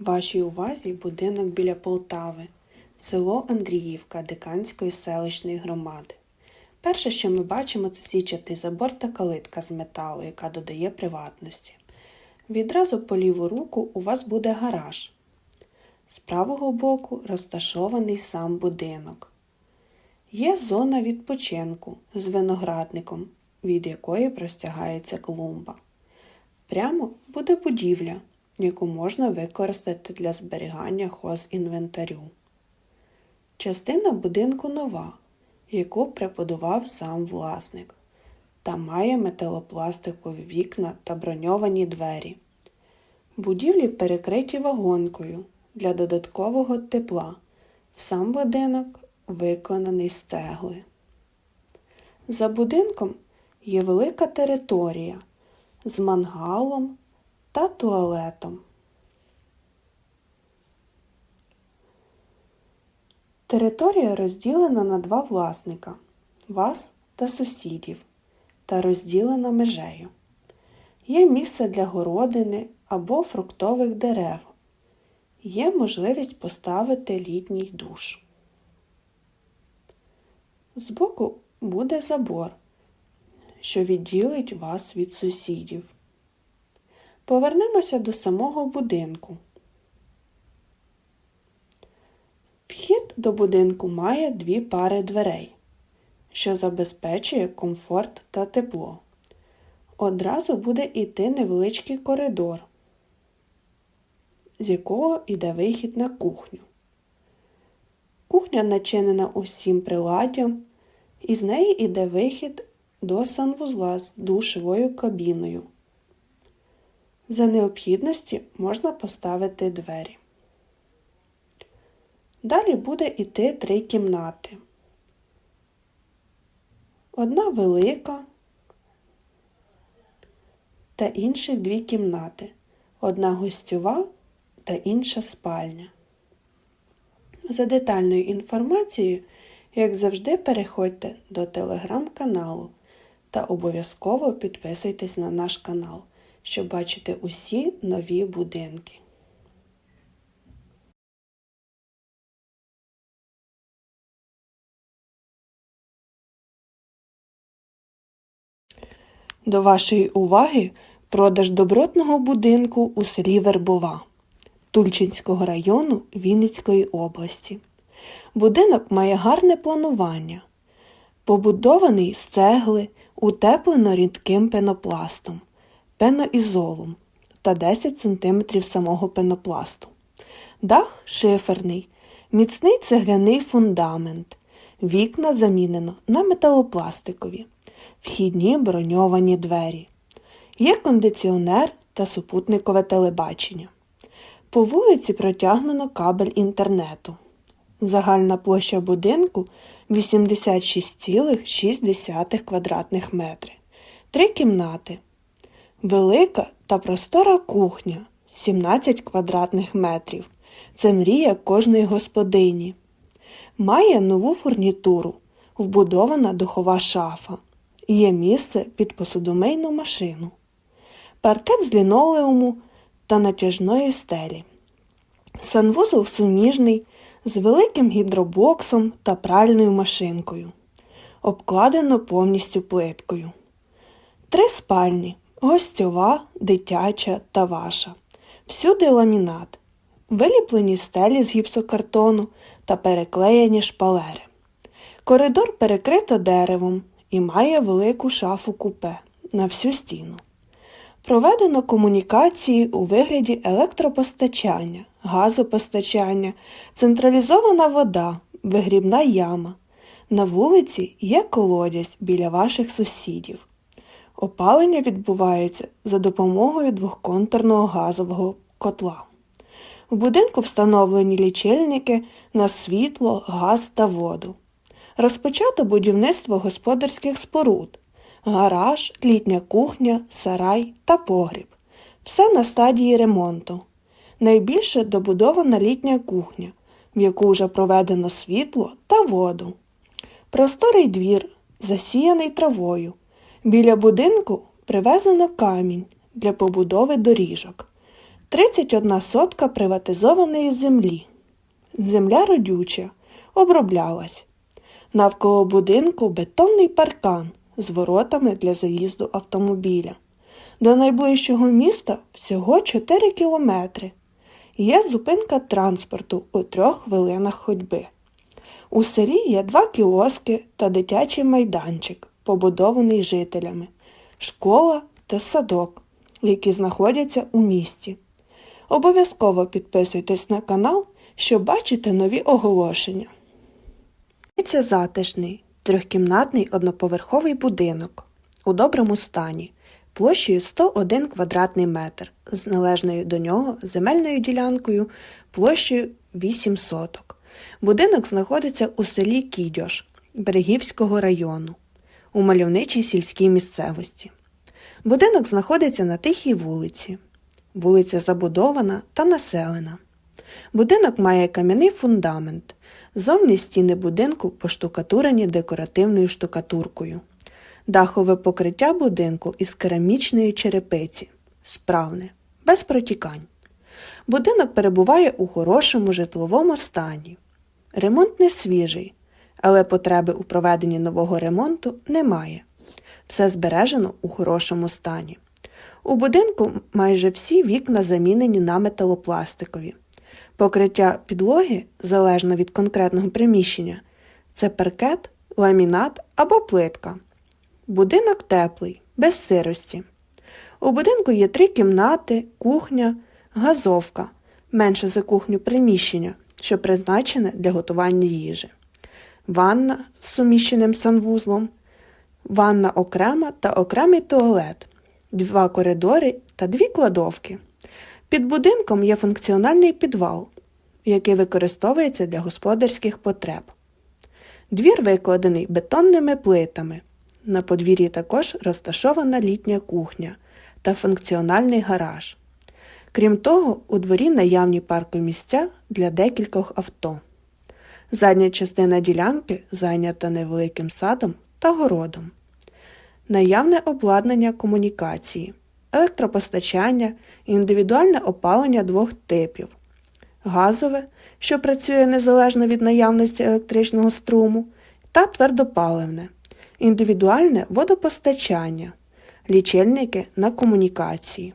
Вашій увазі будинок біля Полтави, село Андріївка Диканської селищної громади. Перше, що ми бачимо, це січатий забор та калитка з металу, яка додає приватності. Відразу по ліву руку у вас буде гараж. З правого боку розташований сам будинок. Є зона відпочинку з виноградником, від якої простягається клумба. Прямо буде будівля, яку можна використати для зберігання хозінвентарю. Частина будинку нова, яку прибудував сам власник, та має металопластикові вікна та броньовані двері. Будівлі перекриті вагонкою для додаткового тепла. Сам будинок виконаний з цегли. За будинком є велика територія з мангалом та туалетом. Територія розділена на два власника вас та сусідів та розділена межею. Є місце для городини або фруктових дерев. Є можливість поставити літній душ. Збоку буде забор, що відділить вас від сусідів. Повернемося до самого будинку. Вхід до будинку має дві пари дверей, що забезпечує комфорт та тепло. Одразу буде йти невеличкий коридор, з якого йде вихід на кухню. Кухня начинена усім приладдям, і з неї йде вихід до санвузла з душовою кабіною. За необхідності можна поставити двері. Далі буде йти три кімнати. Одна велика та інші дві кімнати. Одна гостьова та інша спальня. За детальною інформацією, як завжди, переходьте до телеграм-каналу та обов'язково підписуйтесь на наш канал, щоб бачити усі нові будинки. До вашої уваги продаж добротного будинку у селі Вербова Тульчинського району Вінницької області. Будинок має гарне планування, побудований з цегли, утеплено рідким пенопластом, пеноізолом та 10 см самого пенопласту. Дах шиферний, міцний цегляний фундамент. Вікна замінено на металопластикові, вхідні броньовані двері. Є кондиціонер та супутникове телебачення. По вулиці протягнено кабель інтернету. Загальна площа будинку 86,6 квадратних метри. Три кімнати. Велика та простора кухня 17 квадратних метрів. Це мрія кожної господині. Має нову фурнітуру, вбудована духова шафа. Є місце під посудомийну машину. Паркет з лінолеуму та натяжної стелі. Санвузол суміжний з великим гідробоксом та пральною машинкою. Обкладено повністю плиткою. Три спальні гостьова, дитяча та ваша. Всюди ламінат, виліплені стелі з гіпсокартону та переклеєні шпалери. Коридор перекрито деревом і має велику шафу купе на всю стіну. Проведено комунікації у вигляді електропостачання, газопостачання, централізована вода, вигрібна яма. На вулиці є колодязь біля ваших сусідів. Опалення відбувається за допомогою двохконтурного газового котла. В будинку встановлені лічильники на світло, газ та воду. Розпочато будівництво господарських споруд, гараж, літня кухня, сарай та погріб. Все на стадії ремонту. Найбільше добудована літня кухня, в яку вже проведено світло та воду. Просторий двір, засіяний травою. Біля будинку привезено камінь для побудови доріжок. 31 сотка приватизованої землі. Земля родюча, оброблялась. Навколо будинку бетонний паркан з воротами для заїзду автомобіля. До найближчого міста всього 4 кілометри. Є зупинка транспорту у трьох хвилинах ходьби. У селі є два кіоски та дитячий майданчик, побудований жителями, школа та садок, які знаходяться у місті. Обов'язково підписуйтесь на канал, щоб бачити нові оголошення. Це затишний, трьохкімнатний одноповерховий будинок у доброму стані, площею 101 квадратний метр, з належною до нього земельною ділянкою площею 8 соток. Будинок знаходиться у селі Кідьош Берегівського району у мальовничій сільській місцевості. Будинок знаходиться на тихій вулиці. Вулиця забудована та населена. Будинок має кам'яний фундамент. Зовні стіни будинку поштукатурені декоративною штукатуркою. Дахове покриття будинку із керамічної черепиці. Справне, без протікань. Будинок перебуває у хорошому житловому стані. Ремонт не свіжий, але потреби у проведенні нового ремонту немає. Все збережено у хорошому стані. У будинку майже всі вікна замінені на металопластикові. Покриття підлоги, залежно від конкретного приміщення, це паркет, ламінат або плитка. Будинок теплий, без сирості. У будинку є три кімнати, кухня, газовка, менше за кухню приміщення, що призначене для готування їжі, ванна з суміщеним санвузлом, ванна окрема та окремий туалет, два коридори та дві кладовки. Під будинком є функціональний підвал, який використовується для господарських потреб. Двір викладений бетонними плитами. На подвір'ї також розташована літня кухня та функціональний гараж. Крім того, у дворі наявні паркомісця для декількох авто. Задня частина ділянки зайнята невеликим садом та городом. Наявне обладнання комунікації, електропостачання, індивідуальне опалення двох типів, газове, що працює незалежно від наявності електричного струму, та твердопаливне, індивідуальне водопостачання, лічильники на комунікації.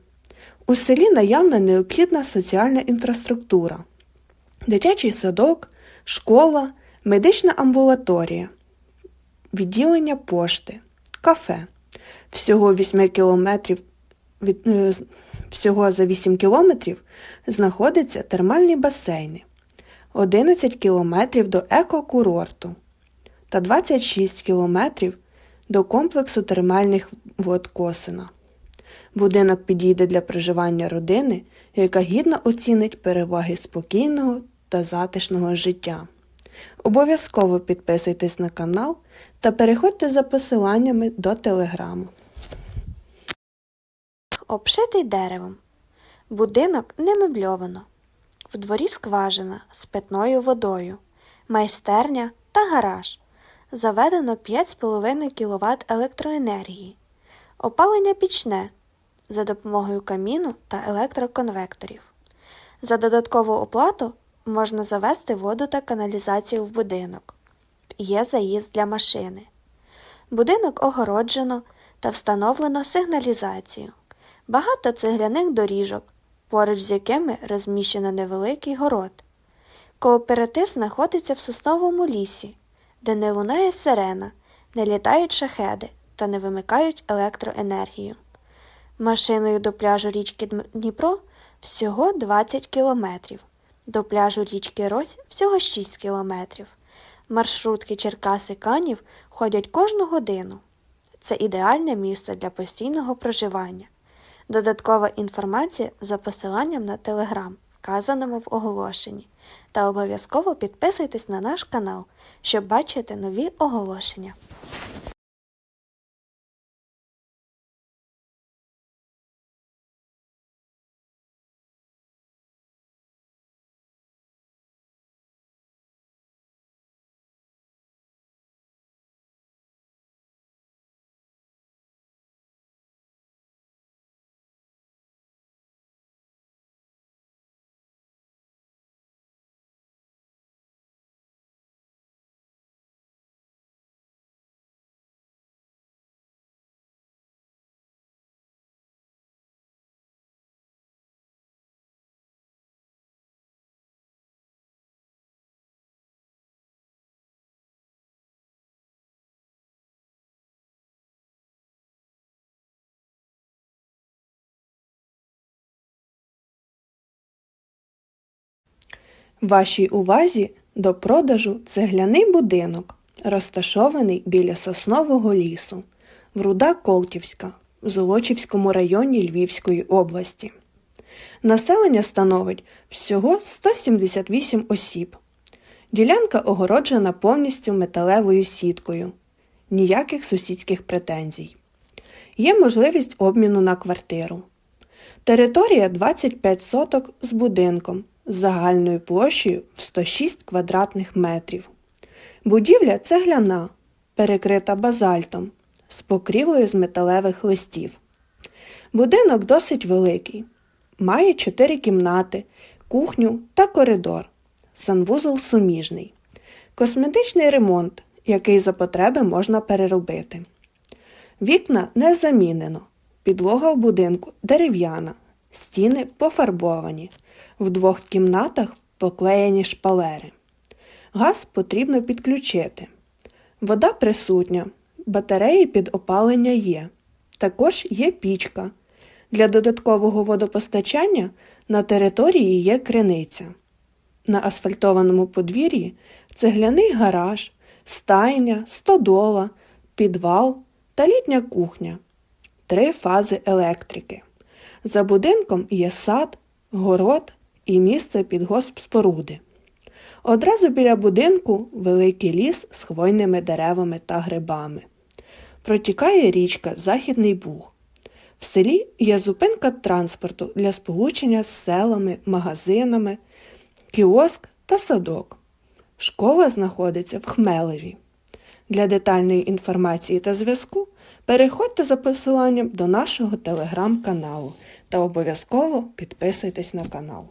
У селі наявна необхідна соціальна інфраструктура, дитячий садок, школа, медична амбулаторія, відділення пошти, кафе. Всього 8 кілометрів від, е, всього за 8 кілометрів знаходяться термальні басейни, 11 кілометрів до екокурорту та 26 кілометрів до комплексу термальних вод Косина. Будинок підійде для проживання родини, яка гідно оцінить переваги спокійного та затишного життя. Обов'язково підписуйтесь на канал та переходьте за посиланнями до телеграму. Обшитий деревом. Будинок не мебльовано. В дворі скважина з питною водою, майстерня та гараж. Заведено 5,5 кВт електроенергії. Опалення пічне за допомогою каміну та електроконвекторів. За додаткову оплату можна завести воду та каналізацію в будинок. Є заїзд для машини. Будинок огороджено та встановлено сигналізацію. Багато цегляних доріжок, поруч з якими розміщено невеликий город. Кооператив знаходиться в сосновому лісі, де не лунає сирена, не літають шахеди та не вимикають електроенергію. Машиною до пляжу річки Дніпро всього 20 кілометрів, до пляжу річки Рось всього 6 кілометрів. Маршрутки Черкаси Канів ходять кожну годину. Це ідеальне місце для постійного проживання. Додаткова інформація за посиланням на телеграм, вказаному в оголошенні. Та обов'язково підписуйтесь на наш канал, щоб бачити нові оголошення. Вашій увазі до продажу цегляний будинок, розташований біля соснового лісу, Вруда Колтівська в Золочівському районі Львівської області. Населення становить всього 178 осіб. Ділянка огороджена повністю металевою сіткою. Ніяких сусідських претензій. Є можливість обміну на квартиру. Територія 25 соток з будинком з загальною площею в 106 квадратних метрів. Будівля цегляна, перекрита базальтом, з покрівлею з металевих листів. Будинок досить великий. Має 4 кімнати, кухню та коридор. Санвузол суміжний. Косметичний ремонт, який за потреби можна переробити. Вікна не замінено. Підлога в будинку дерев'яна, стіни пофарбовані. В двох кімнатах поклеєні шпалери. Газ потрібно підключити. Вода присутня, батареї під опалення є. Також є пічка. Для додаткового водопостачання на території є криниця. На асфальтованому подвір'ї цегляний гараж, стайня, стодола, підвал та літня кухня. Три фази електрики. За будинком є сад, город і місце під госпспоруди. Одразу біля будинку великий ліс з хвойними деревами та грибами. Протікає річка Західний Буг. В селі є зупинка транспорту для сполучення з селами, магазинами, кіоск та садок. Школа знаходиться в Хмелеві. Для детальної інформації та зв'язку переходьте за посиланням до нашого телеграм-каналу та обов'язково підписуйтесь на канал.